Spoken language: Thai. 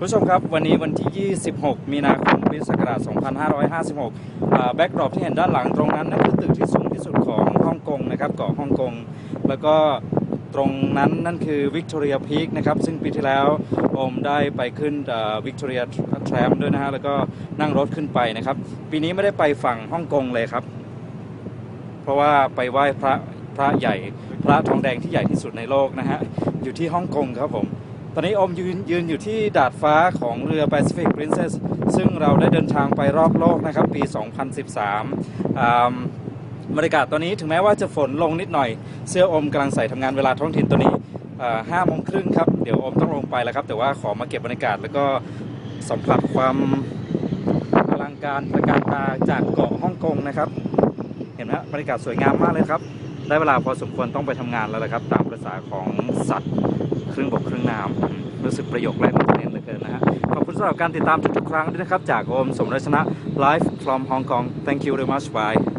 ผู้ชมครับวันนี้วันที่ 26 มีนาคมปีศักราช 2556 แบ็กดรอปที่เห็นด้านหลังตรงนั้นนั่นคือตึกที่สูงที่สุดของฮ่องกงนะครับเกาะฮ่องกง แล้วก็ตรงนั้นนั่นคือวิกตอเรียพีคนะครับซึ่งปีที่แล้วอมได้ไปขึ้นวิกตอเรียแทรมด้วยนะฮะแล้วก็นั่งรถขึ้นไปนะครับ ปีนี้ไม่ได้ไปฝั่งฮ่องกงเลยครับ เพราะว่าไปไหว้พระพระใหญ่ พระทองแดงที่ใหญ่ที่สุดในโลกนะฮะอยู่ที่ฮ่องกงครับผม ตอนนี้อมยืนยืนอยู่ที่ดาดฟ้าของเรือ Pacific Princess ซึ่งเราได้เดินทางไปรอบโลกนะครับ ปี 2013อ่าบรรยากาศตอนนี้ถึงแม้ว่าจะฝนลงนิดหน่อย เสื้ออมกำลังใส่ทำงานเวลาท้องถิ่นตัวนี้ห้าโมงครึ่งครับ เดี๋ยวอมต้องลงไปแล้วครับ แต่ว่าขอมาเก็บบรรยากาศแล้วก็สัมผัสความอลังการตระการตาจากเกาะฮ่องกงนะครับ เห็นไหมบรรยากาศสวยงามมากเลยครับ ได้เวลาพอสมควรต้องไปทำงานแล้วละครับ ตามภาษาของสัตว์ครึ่งบกครึ่งน้ำรู้สึกประโยคแรกมันเน้นเหลือเกินนะฮะขอบคุณสำหรับการติดตามทุกๆครั้งด้วยนะครับ จากโอมสมรชนะ Live from Hong Kong thank you very much bye